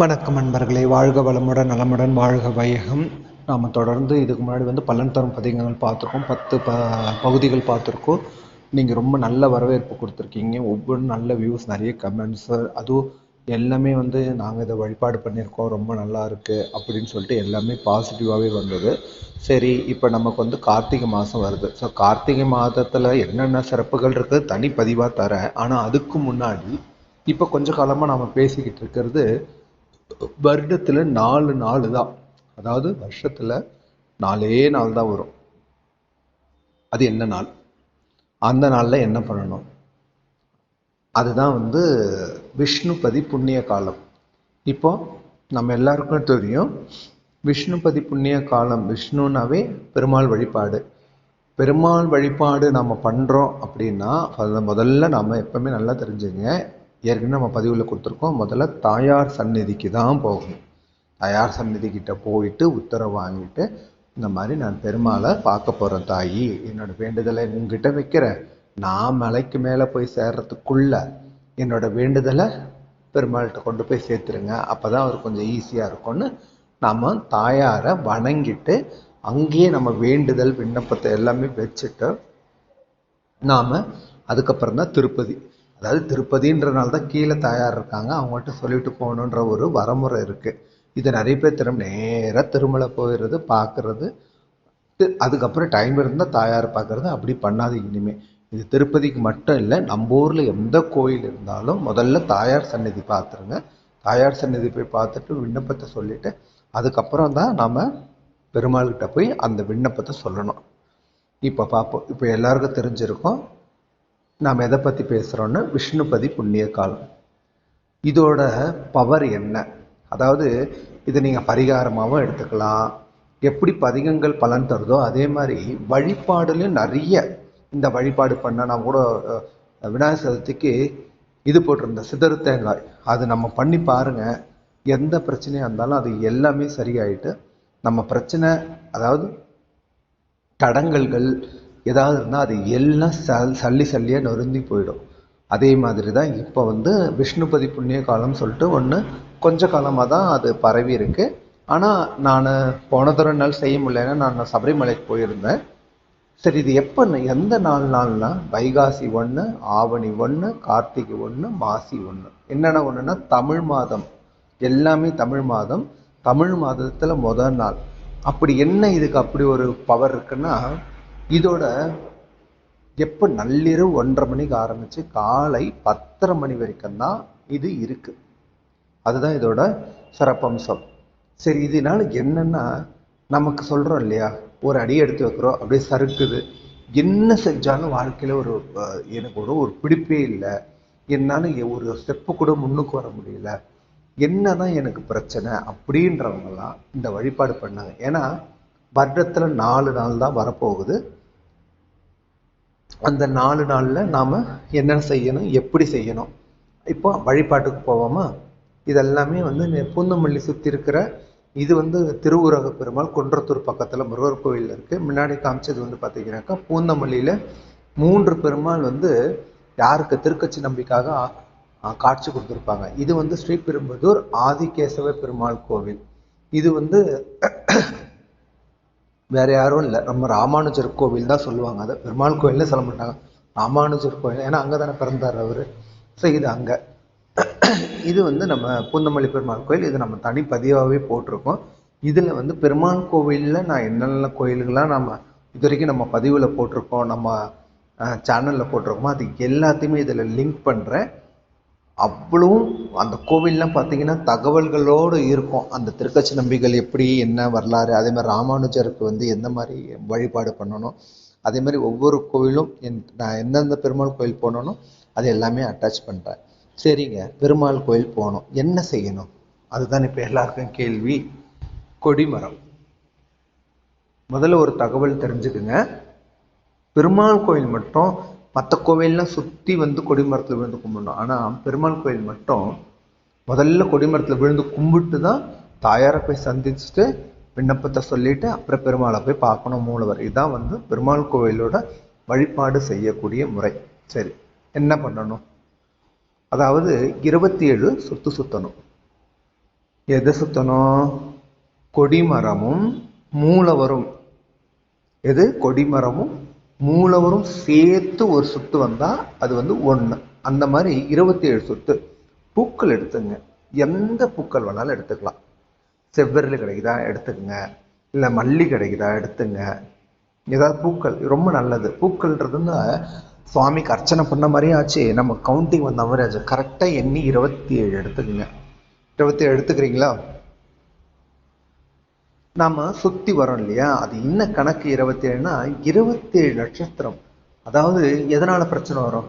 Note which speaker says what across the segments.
Speaker 1: வணக்கம் நண்பர்களே. வாழ்க வளமுடன் நலமுடன் வாழ்க வையகம். நாம் தொடர்ந்து இதுக்கு முன்னாடி வந்து பலன் தரும் பதிகங்கள் பார்த்துருக்கோம். பத்து ப பகுதிகள் பார்த்துருக்கோம். நீங்கள் ரொம்ப நல்ல வரவேற்பு கொடுத்துருக்கீங்க. ஒவ்வொன்றும் நல்ல வியூஸ் நிறைய கமெண்ட்ஸு அதுவும் எல்லாமே வந்து நாங்கள் இதை வழிபாடு பண்ணியிருக்கோம். ரொம்ப நல்லா இருக்குது அப்படின்னு சொல்லிட்டு எல்லாமே பாசிட்டிவாகவே வந்தது. சரி இப்போ நமக்கு வந்து கார்த்திகை மாதம் வருது. ஸோ கார்த்திகை மாதத்தில் என்னென்ன சிறப்புகள் இருக்குது தனி பதிவாக தரேன். ஆனால் அதுக்கு முன்னாடி இப்போ கொஞ்ச காலமாக நாம் பேசிக்கிட்டு இருக்கிறது வருடத்தில் நாலு நாள் தான். அதாவது வருஷத்தில் நாலே நாள் தான் வரும். அது என்ன நாள்? அந்த நாளில் என்ன பண்ணணும்? அதுதான் வந்து விஷ்ணுபதி புண்ணிய காலம். இப்போ நம்ம எல்லாருக்கும் தெரியும் விஷ்ணுபதி புண்ணிய காலம் விஷ்ணுனாவே பெருமாள் வழிபாடு. பெருமாள் வழிபாடு நம்ம பண்ணுறோம் அப்படின்னா அதில் முதல்ல நம்ம எப்பவுமே நல்லா தெரிஞ்சுங்க ஏற்கனவே நம்ம பதிவில் கொடுத்துருக்கோம் முதல்ல தாயார் சந்நிதிக்கு தான் போகணும். தாயார் சந்நிதிக்கிட்ட போயிட்டு உத்தரவு வாங்கிட்டு இந்த மாதிரி நான் பெருமாளை பார்க்க போகிறேன் தாயி. என்னோட வேண்டுதலை உங்ககிட்ட வைக்கிறேன். நான் மலைக்கு மேலே போய் சேர்றதுக்குள்ள என்னோட வேண்டுதலை பெருமாள்கிட்ட கொண்டு போய் சேர்த்துருங்க. அப்போ தான் அவர் கொஞ்சம் ஈஸியாக இருக்கும்னு நம்ம தாயாரை வணங்கிட்டு அங்கேயே நம்ம வேண்டுதல் விண்ணப்பத்தை எல்லாமே வச்சுட்டு நாம் அதுக்கப்புறம் தான் திருப்பதி அதாவது திருப்பதின்றனால தான் கீழே தாயார் இருக்காங்க. அவங்கள்ட்ட சொல்லிட்டு போகணுன்ற ஒரு வரமுறை இருக்குது இது நிறைய பேர் திரும்ப நேராக திருமலை போயிடுறது பார்க்குறது அதுக்கப்புறம் டைம் இருந்தால் தாயார் பார்க்குறது அப்படி பண்ணாது இனிமேல் இது திருப்பதிக்கு மட்டும் இல்லை நம்ம ஊரில் எந்த கோயில் இருந்தாலும் முதல்ல தாயார் சந்நிதி பார்த்துருங்க தாயார் சந்நிதி போய் பார்த்துட்டு விண்ணப்பத்தை சொல்லிவிட்டு அதுக்கப்புறம் தான் நாம் பெருமாள்கிட்ட போய் அந்த விண்ணப்பத்தை சொல்லணும். இப்போ பார்ப்போம் இப்போ எல்லாருக்கும் தெரிஞ்சிருக்கோம். நாம் எதை பற்றி பேசுகிறோன்னா விஷ்ணுபதி புண்ணிய காலம். இதோட பவர் என்ன? அதாவது இதை நீங்கள் பரிகாரமாகவும் எடுத்துக்கலாம். எப்படி பதிகங்கள் பலன் தருதோ அதே மாதிரி வழிபாடுலையும் நிறைய இந்த வழிபாடு பண்ண நான் கூட விநாயகர் சதுர்த்திக்கு இது போட்டிருந்த சிதறு தேங்காய். அது நம்ம பண்ணி பாருங்கள் எந்த பிரச்சனையாக இருந்தாலும் அது எல்லாமே சரியாயிட்டு நம்ம பிரச்சனை அதாவது தடங்கல்கள் ஏதாவது இருந்தால் அது எல்லாம் சல் சல்லி சல்லியாக நொருந்தி போயிடும். அதே மாதிரி தான் இப்போ வந்து விஷ்ணுபதி புண்ணிய காலம்னு சொல்லிட்டு ஒன்று கொஞ்ச காலமாக தான் அது பரவி இருக்கு. ஆனால் நான் போன தடவை நாள் செய்ய முடியலன்னா நான் சபரிமலைக்கு போயிருந்தேன். சரி இது எப்போ எந்த நாள் நாள்னா வைகாசி ஒன்று ஆவணி ஒன்று கார்த்திகை ஒன்று மாசி ஒன்று என்னென்ன ஒன்றுனா தமிழ் மாதம். எல்லாமே தமிழ் மாதம். தமிழ் மாதத்தில் முதல் நாள். அப்படி என்ன இதுக்கு அப்படி ஒரு பவர் இருக்குன்னா இதோட எப்போ நள்ளிரவு ஒன்றரை மணிக்கு ஆரம்பித்து காலை பத்தரை மணி வரைக்கும் தான் இது இருக்குது அதுதான் இதோட சிறப்பம்சம். சரி இதனால என்னென்னா நமக்கு சொல்கிறோம் இல்லையா ஒரு அடி எடுத்து வைக்கிறோம் அப்படியே சறுக்குது. என்ன செஞ்சாலும் வாழ்க்கையில் ஒரு எனக்கு ஒரு ஒரு பிடிப்பே இல்லை. என்னால் ஒரு ஸ்டெப்பு கூட முன்னுக்கு வர முடியல. என்னதான் எனக்கு பிரச்சனை அப்படின்றவங்கலாம் இந்த வழிபாடு பண்ணாங்க. ஏன்னா வருடத்தில் நாலு நாள் தான் வரப்போகுது. அந்த நாலு நாளில் நாம் என்னென்ன செய்யணும் எப்படி செய்யணும்? இப்போ வழிபாட்டுக்கு போவோமா? இதெல்லாமே வந்து பூந்தமல்லி சுற்றி இருக்கிற இது வந்து திருவுரக பெருமாள் குன்றத்தூர் பக்கத்தில் முருகர் கோயில் இருக்குது முன்னாடி காமிச்சது வந்து பார்த்தீங்கன்னாக்கா பூந்தமல்லியில் மூன்று பெருமாள் வந்து யாருக்கு திருக்கச்சி நம்பிக்காக காட்சி கொடுத்துருப்பாங்க. இது வந்து ஸ்ரீபெரும்புதூர் ஆதிகேசவ பெருமாள் கோவில். இது வந்து வேற யாரும் இல்லை. நம்ம ராமானுஜர் கோவில் தான் சொல்லுவாங்க. அதை பெருமாள் கோயில்னு சொல்ல மாட்டாங்க. ராமானுஜர் கோயில் ஏன்னா அங்கே தானே பிறந்தார் அவர். ஸோ இது அங்கே. இது வந்து நம்ம பூந்தமல்லி பெருமாள் கோயில். இது நம்ம தனி பதிவாகவே போட்டிருக்கோம். இதில் வந்து பெருமாள் கோவிலில் நான் என்னென்ன கோயிலுக்கெல்லாம் நம்ம இது வரைக்கும் நம்ம பதிவில் போட்டிருக்கோம் நம்ம சேனலில் போட்டிருக்கோமோ அது எல்லாத்தையுமே இதில் லிங்க் பண்ணுறேன் அவ்வளவும் அந்த கோவில்லாம் பார்த்தீங்கன்னா தகவல்களோடு இருக்கும். அந்த திருக்கச்சி நம்பிகள் எப்படி என்ன வரலாறு அதே மாதிரி ராமானுஜருக்கு வந்து எந்த மாதிரி வழிபாடு பண்ணணும் அதே மாதிரி ஒவ்வொரு கோவிலும் என் நான் எந்தெந்த பெருமாள் கோயில் போனோனோ அது எல்லாமே அட்டாச் பண்ணுறேன் சரிங்க பெருமாள் கோயில் போகணும். என்ன செய்யணும்? அதுதான் இப்போ எல்லாருக்கும் கேள்வி. கொடிமரம். முதல்ல ஒரு தகவல் தெரிஞ்சுக்குங்க. பெருமாள் கோயில் மட்டும் மற்ற கோவில்லாம் சுற்றி வந்து கொடிமரத்தில் விழுந்து கும்பிடணும். ஆனால் பெருமாள் கோயில் மட்டும் முதல்ல கொடிமரத்தில் விழுந்து கும்பிட்டு தான் தாயாரை போய் சந்திச்சுட்டு விண்ணப்பத்தை சொல்லிட்டு அப்புறம் பெருமாளை போய் பார்க்கணும் மூலவர். இதுதான் வந்து பெருமாள் கோவிலோட வழிபாடு செய்யக்கூடிய முறை. சரி என்ன பண்ணணும்? அதாவது இருபத்தி ஏழு சுத்து சுத்தணும். எதை சுற்றணும் கொடிமரமும் மூலவரும். எது? கொடிமரமும் மூலவரும் சேர்த்து ஒரு சொத்து வந்தால் அது வந்து ஒன்று அந்த மாதிரி இருபத்தி ஏழு சொத்து. பூக்கள் எடுத்துங்க. எந்த பூக்கள் வேணாலும் எடுத்துக்கலாம். செவ்வரளி கிடைக்குதா எடுத்துக்கங்க. இல்லை மல்லி கிடைக்குதா எடுத்துங்க. ஏதாவது பூக்கள். ரொம்ப நல்லது. பூக்கள்ன்றதுன்னா சுவாமிக்கு அர்ச்சனை பண்ண மாதிரியே ஆச்சு. நம்ம கவுண்டிங் வந்த மாதிரி ஆச்சு. கரெக்டாக எண்ணி இருபத்தி ஏழு எடுத்துக்கங்க. இருபத்தி ஏழு எடுத்துக்கிறீங்களா? நாம் சுற்றி வரோம் இல்லையா? அது என்ன கணக்கு இருபத்தி ஏழுனா நட்சத்திரம். அதாவது எதனால் பிரச்சனை வரும்?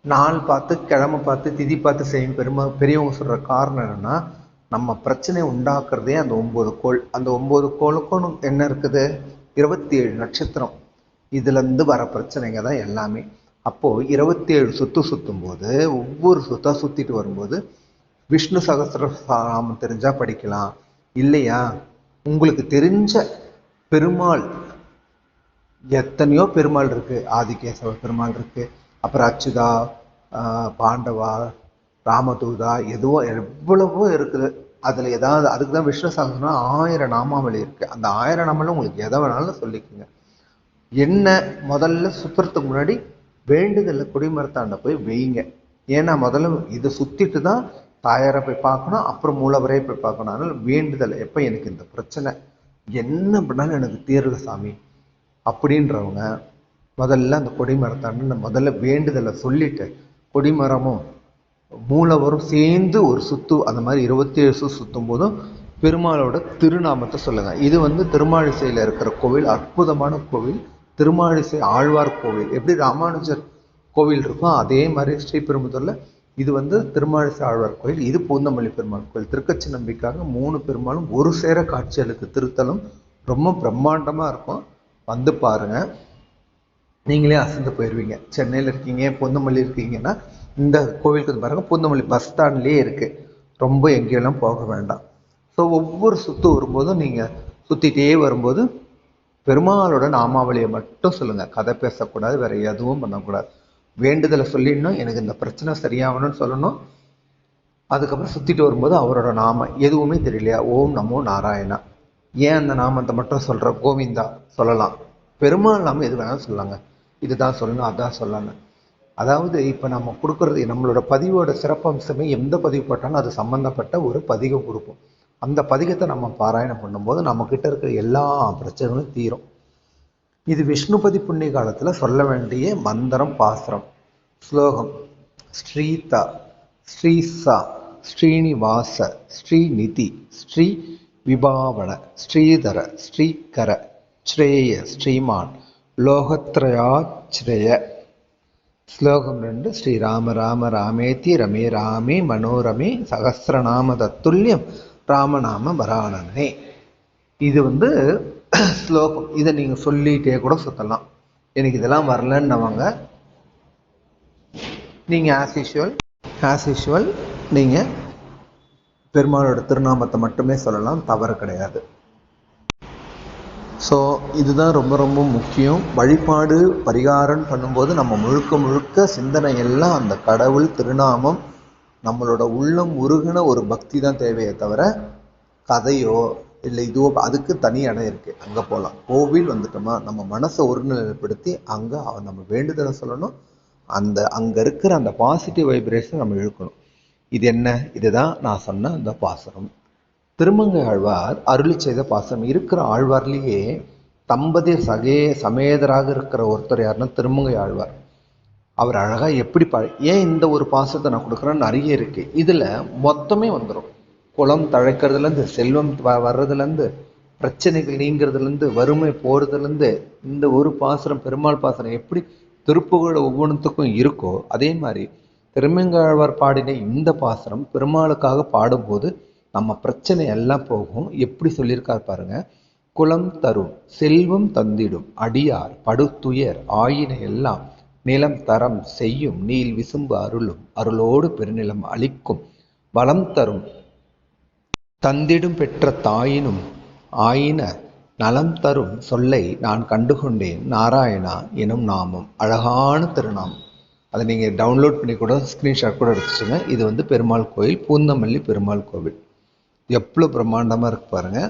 Speaker 1: நாள் பார்த்து கிழமை பார்த்து திதி பார்த்து செய்யும் பெருமா பெரியவங்க சொல்கிற காரணம் என்னென்னா நம்ம பிரச்சனை உண்டாக்குறதே அந்த ஒம்பது கோள். அந்த ஒம்பது கோளுக்கும் என்ன இருக்குது? இருபத்தி ஏழு நட்சத்திரம். இதுலேருந்து வர பிரச்சனைங்க தான் எல்லாமே. அப்போது இருபத்தி ஏழு சுத்து சுற்றும் போது ஒவ்வொரு சுத்தாக சுற்றிட்டு வரும்போது விஷ்ணு சகசிரநாமம் தெரிஞ்சால் படிக்கலாம். இல்லையா? உங்களுக்கு தெரிஞ்ச பெருமாள் எத்தனையோ பெருமாள் இருக்குது ஆதிகேசவ பெருமாள் இருக்குது அப்புறம் அச்சுதா பாண்டவா ராமதூதா எதுவோ எவ்வளவோ இருக்குது. அதில் ஏதாவது அதுக்கு தான் விஷ்ணு ஆயிரம் நாமாவளி இருக்குது அந்த ஆயிரம் நாமாவில் உங்களுக்கு எதை வேணாலும் சொல்லிக்கோங்க. என்ன முதல்ல சுத்துறதுக்கு முன்னாடி வேண்டுதலில் கொடிமரத்தாண்ட போய் வெய்யுங்க ஏன்னா முதல்ல இதை சுற்றிட்டு தான் தாயாரை போய் பார்க்கணும் அப்புறம் மூலவரே போய் பார்க்கணும். அதனால் வேண்டுதல் எப்போ எனக்கு இந்த பிரச்சனை? என்ன பண்ணாலும் எனக்கு தீர்வு சாமி. அப்படின்றவங்க முதல்ல அந்த கொடிமரத்தாண்டு முதல்ல வேண்டுதலை சொல்லிட்டு கொடிமரமும் மூலவரும் சேர்ந்து ஒரு சுத்து அந்த மாதிரி இருபத்தி ஏழு சு சுத்தும் போதும் பெருமாளோட திருநாமத்தை சொல்லுங்க. இது வந்து திருமாலிசையில இருக்கிற கோவில் அற்புதமான கோவில் திருமாலிசை ஆழ்வார் கோவில். எப்படி ராமானுஜர் கோவில் இருக்கோ அதே மாதிரி ஸ்ரீபெரும்புதூரில் இது வந்து திருமாலிசை ஆழ்வார் கோயில் இது பூந்தமல்லி பெருமாள் கோயில். திருக்கச்சி நம்பிக்காக மூணு பெருமாளும் ஒரு சேர காட்சியளிக்கு திருத்தலம் ரொம்ப பிரம்மாண்டமாக இருக்கும். வந்து பாருங்க. நீங்களே அசந்து போயிடுவீங்க சென்னையில் இருக்கீங்க பூந்தமல்லி இருக்கீங்கன்னா இந்த கோவிலுக்கு வந்து பாருங்க பூந்தமல்லி பஸ் ஸ்டாண்ட்லேயே இருக்குது ரொம்ப எங்கேயெல்லாம் போக வேண்டாம். ஸோ ஒவ்வொரு சுற்று வரும்போதும் நீங்கள் சுற்றிட்டே வரும்போது பெருமாளோட நாமாவளியை மட்டும் சொல்லுங்கள் கதை பேசக்கூடாது வேறு எதுவும் பண்ணக்கூடாது. வேண்டுதலை சொல்லிடணும் எனக்கு இந்த பிரச்சனை சரியாகணும்னு சொல்லணும். அதுக்கப்புறம் சுற்றிட்டு வரும்போது அவரோட நாமம் எதுவுமே தெரியலையா? ஓம் நமோ நாராயணா. ஏன் அந்த நாமத்தை மட்டும் சொல்கிற கோவிந்தா சொல்லலாம். பெருமாள் நாம எது வேணாலும் சொல்லலாங்க. இதுதான் சொல்லணும் அதான் சொல்லணும். அதாவது இப்போ நம்ம கொடுக்குறது நம்மளோட பதிவோட சிறப்பம்சமே எந்த பதிவு போட்டாலும் அது சம்மந்தப்பட்ட ஒரு பதிகம் கொடுப்போம் அந்த பதிகத்தை நம்ம பாராயணம் பண்ணும்போது நம்மக்கிட்ட இருக்கிற எல்லா பிரச்சனைகளும் தீரும். இது விஷ்ணுபதி புண்ணிய காலத்தில் சொல்ல வேண்டிய மந்திரம் பாசுரம் ஸ்லோகம். ஸ்ரீதா ஸ்ரீசா ஸ்ரீனிவாச ஸ்ரீநிதி ஸ்ரீ விபாவன ஸ்ரீதர ஸ்ரீகர ஸ்ரேய ஸ்ரீமான் லோகத்ரயாச்ரய ஸ்லோகம் ரெண்டு ஸ்ரீராம ராம ராமேதி ரமே ராமே மனோரமே சகசிரநாம தத்துல்யம் ராமநாம வராணனே இது வந்து ஸ்லோகம் இதை நீங்கள் சொல்லிட்டே கூட சுற்றலாம் எனக்கு இதெல்லாம் வரலன்னவங்க. நீங்கள் ஆஸ் யூஷுவல் ஆஸ் யூஷுவல் நீங்கள் பெருமாளோட திருநாமத்தை மட்டுமே சொல்லலாம் தவறு கிடையாது. ஸோ இதுதான் ரொம்ப ரொம்ப முக்கியம். வழிபாடு பரிகாரம் பண்ணும்போது நம்ம முழுக்க முழுக்க சிந்தனை எல்லாம் அந்த கடவுள் திருநாமம் நம்மளோட உள்ளம் உருகின ஒரு பக்தி தான் தேவையே தவிர கதையோ இல்லை இதுவோ அதுக்கு தனி இடம் இருக்குது அங்கே போகலாம் கோவில் வந்துட்டோமா நம்ம மனசை ஒருநிலைப்படுத்தி அங்கே நம்ம வேண்டுதலை சொல்லணும். அந்த அங்கே இருக்கிற அந்த பாசிட்டிவ் வைப்ரேஷன் நம்ம இழுக்கணும். இது என்ன? இதுதான் நான் சொன்ன அந்த பாசனம் திருமங்கை ஆழ்வார் அருளி செய்த பாசனம் இருக்கிற ஆழ்வார்லேயே தம்பதி சகே சமேதராக இருக்கிற ஒருத்தர் யாருன்னா திருமங்கை ஆழ்வார். அவர் அழகாக எப்படி பா ஏன் இந்த ஒரு பாசத்தை நான் கொடுக்குறேன்னு நிறைய இருக்குது இதில் மொத்தமே வந்துடும் குளம் தழைக்கிறதுலேருந்து செல்வம் வ- வர்றதுலேருந்து பிரச்சனைகள் நீங்கிறதுலேருந்து வறுமை போகிறதுலேருந்து இந்த ஒரு பாசனம் பெருமாள் பாசனம் எப்படி திருப்புகழ் ஒவ்வொன்றுத்துக்கும் இருக்கோ அதே மாதிரி திருமங்காழ்வார் பாடின இந்த பாசனம் பெருமாளுக்காக பாடும்போது நம்ம பிரச்சனை எல்லாம் போகும். எப்படி சொல்லியிருக்கார் பாருங்க. குலம் தரும் செல்வம் தந்திடும் அடியார் படுத்துயர் ஆயின எல்லாம் நிலம் தரம் செய்யும் நீல் விசும்பு அருளும் அருளோடு பெருநிலம் அளிக்கும் வளம் தரும் தந்திடும் பெற்ற தாயினும் ஆயின நலம் தரும் சொல்லை நான் கண்டுகொண்டேன். நாராயணா எனும் நாமம். அழகான திருநாமம். அதை நீங்கள் டவுன்லோட் பண்ணி கூட ஸ்க்ரீன்ஷாட் கூட எடுத்துச்சுங்க இது வந்து பெருமாள் கோயில் பூந்தமல்லி பெருமாள் கோவில். எவ்வளோ பிரம்மாண்டமாக இருக்கு பாருங்க.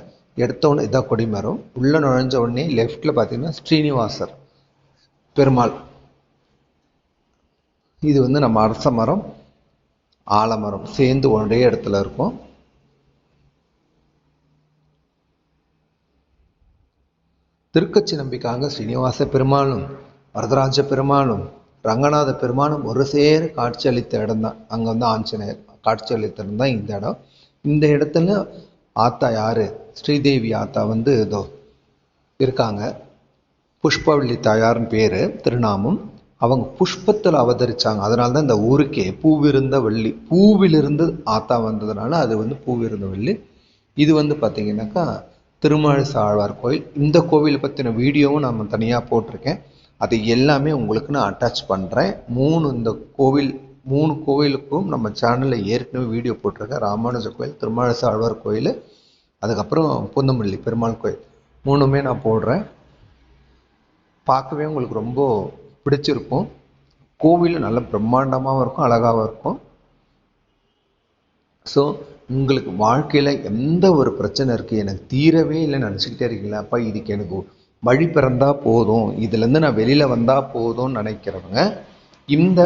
Speaker 1: எடுத்தவொடனே இதான் கொடிமரம் உள்ளே நுழைஞ்ச உடனே லெஃப்டில் பார்த்தீங்கன்னா ஸ்ரீனிவாசர் பெருமாள். இது வந்து நம்ம அரச மரம் ஆலமரம். சேர்ந்து ஒரே இடத்துல இருக்கும். திருக்கச்சி நம்பிக்காக ஸ்ரீனிவாச பெருமாளும் வரதராஜ பெருமாளும் ரங்கநாத பெருமானும் ஒரு சேர காட்சியளித்த இடம் தான் அங்கே வந்து ஆஞ்சநேயர் காட்சியளித்த இடம் தான் இந்த இடம். இந்த இடத்துல ஆத்தா யாரு? ஸ்ரீதேவி ஆத்தா வந்து இதோ இருக்காங்க. புஷ்பவள்ளி தாயார்னு பேர் திருநாமம். அவங்க புஷ்பத்தில் அவதரித்தாங்க அதனால தான் இந்த ஊருக்கே பூவிருந்த வள்ளி. பூவிலிருந்து ஆத்தா வந்ததுனால அது வந்து பூவிருந்த வள்ளி. இது வந்து பார்த்தீங்கன்னாக்கா திருமாலிசை ஆழ்வார் கோயில். இந்த கோவிலை பற்றின வீடியோவும் நான் தனியாக போட்டிருக்கேன். அது எல்லாமே உங்களுக்கு நான் அட்டாச் பண்ணுறேன் மூணு இந்த கோவில் மூணு கோவிலுக்கும் நம்ம சேனலில் ஏற்கனவே வீடியோ போட்டிருக்கேன். ராமானுஜ கோயில் திருமாலிசை ஆழ்வார் கோயில் அதுக்கப்புறம் பூந்தமல்லி பெருமாள் கோயில். மூணுமே நான் போடுறேன். பார்க்கவே உங்களுக்கு ரொம்ப பிடிச்சிருக்கும். கோவில் நல்ல பிரம்மாண்டமாகவும் இருக்கும் அழகாகவும் இருக்கும். ஸோ உங்களுக்கு வாழ்க்கையில் எந்த ஒரு பிரச்சனை இருக்குது எனக்கு தீரவே இல்லைன்னு நினச்சிக்கிட்டே இருக்கீங்களா? அப்பா இதுக்கு எனக்கு வழி பிறந்தா போதும். இதுலேருந்து நான் வெளியில் வந்தால் போதும்னு நினைக்கிறவங்க இந்த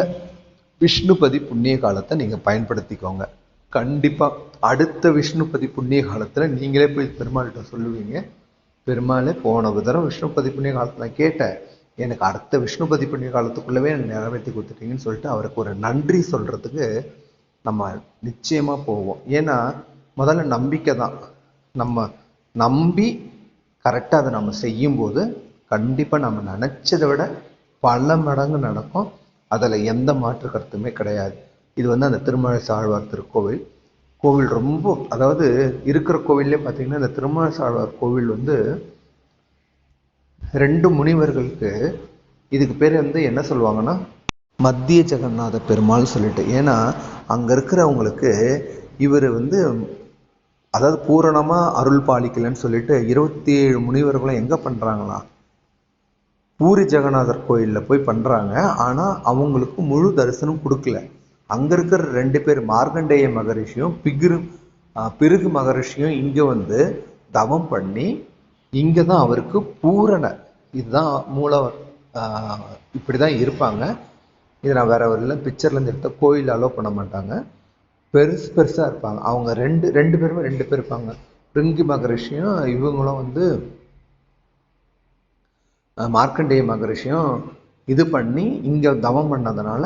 Speaker 1: விஷ்ணுபதி புண்ணிய காலத்தை நீங்கள் பயன்படுத்திக்கோங்க. கண்டிப்பாக அடுத்த விஷ்ணுபதி புண்ணிய காலத்தில் நீங்களே போய் பெருமாள்கிட்ட சொல்லுவீங்க. பெருமாளே போன தடவை விஷ்ணுபதி புண்ணிய காலத்தில் கேட்டேன். எனக்கு அடுத்த விஷ்ணுபதி புண்ணிய காலத்துக்குள்ளவே எனக்கு நிறைவேற்றி கொடுத்துட்டீங்கன்னு சொல்லிட்டு அவருக்கு ஒரு நன்றி சொல்கிறதுக்கு நம்ம நிச்சயமாக போவோம். ஏன்னா முதல்ல நம்பிக்கை தான். நம்ம நம்பி கரெக்டாக அதை நம்ம செய்யும்போது கண்டிப்பாக நம்ம நினச்சதை விட பல மடங்கு நடக்கும். அதில் எந்த மாற்று கருத்துமே கிடையாது. இது வந்து அந்த திருமலை சாழ்வார் திருக்கோவில். கோவில் ரொம்ப அதாவது இருக்கிற கோவில்லே பார்த்தீங்கன்னா இந்த திருமலை சாழ்வார் கோவில் வந்து ரெண்டு முனிவர்களுக்கு இதுக்கு பேர் வந்து என்ன சொல்லுவாங்கன்னா மத்திய ஜெகநாத பெருமாள் சொல்லிட்டு. ஏன்னா அங்கே இருக்கிறவங்களுக்கு இவர் வந்து அதாவது பூரணமாக அருள் பாலிக்கலைன்னு சொல்லிட்டு இருபத்தி ஏழு முனிவர்களும் எங்கே பண்ணுறாங்களாம் பூரி ஜெகநாதர் கோயிலில் போய் பண்ணுறாங்க ஆனால் அவங்களுக்கு முழு தரிசனம் கொடுக்கல. அங்கே இருக்கிற ரெண்டு பேர் மார்க்கண்டேய மகரிஷியும் பிகிரு பிருகு மகரிஷியும் இங்கே வந்து தவம் பண்ணி இங்கே தான் அவருக்கு பூரண இதுதான் மூலவர் இப்படி தான் இருப்பாங்க. இது நான் வேற ஒரு இல்லை பிக்சர்லேருந்து எடுத்த கோயில் அலோவ் பண்ண மாட்டாங்க. பெருசு பெருசாக இருப்பாங்க. அவங்க ரெண்டு ரெண்டு பேருமே ரெண்டு பேர் இருப்பாங்க. பிரிங்கி மகரிஷியும் இவங்களும் வந்து மார்க்கண்டேய மகரிஷியும் இது பண்ணி இங்கே தவம் பண்ணதுனால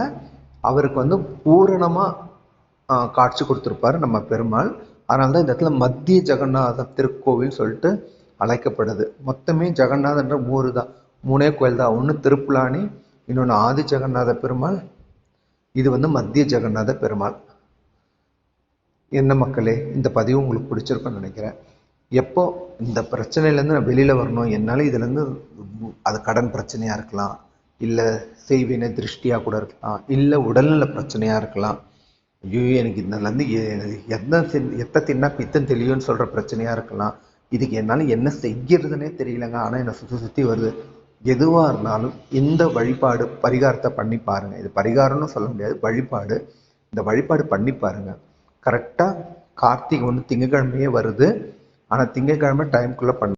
Speaker 1: அவருக்கு வந்து பூரணமாக காட்சி கொடுத்துருப்பாரு நம்ம பெருமாள். அதனால தான் இந்த இடத்துல மத்திய ஜெகநாத திருக்கோவில் சொல்லிட்டு அழைக்கப்படுது. மொத்தமே ஜெகநாதன்ற மூறு தான் மூணே கோயில் தான் ஒன்று திருப்புலானி இன்னொன்று ஆதி ஜெகநாத பெருமாள் இது வந்து மத்திய ஜெகநாத பெருமாள். என்ன மக்களே இந்த பதிவு உங்களுக்கு பிடிச்சிருக்குன்னு நினைக்கிறேன். எப்போ இந்த பிரச்சனையிலேருந்து நான் வெளியில் வரணும் என்னால் இதுலேருந்து அது கடன் பிரச்சனையாக இருக்கலாம் இல்லை செய்வினை திருஷ்டியாக கூட இருக்கலாம் இல்லை உடல்நல பிரச்சனையாக இருக்கலாம். ஐயோ எனக்கு இதுலேருந்து எந்த எத்த தின்னா பித்தம் தெளியும்னு சொல்கிற பிரச்சனையாக இருக்கலாம். இதுக்கு என்னால் என்ன செய்கிறதுனே தெரியலங்க ஆனால் என்னை சுற்றி சுற்றி வருது. எதுவாக இருந்தாலும் இந்த வழிபாடு பரிகாரத்தை பண்ணி பாருங்கள் இது பரிகாரம்னு சொல்ல முடியாது வழிபாடு. இந்த வழிபாடு பண்ணி பாருங்கள் கரெக்டாக கார்த்திகை வந்து திங்கக்கிழமையே வருது. ஆனால் திங்கக்கிழமை டைம்குள்ளே பண்ண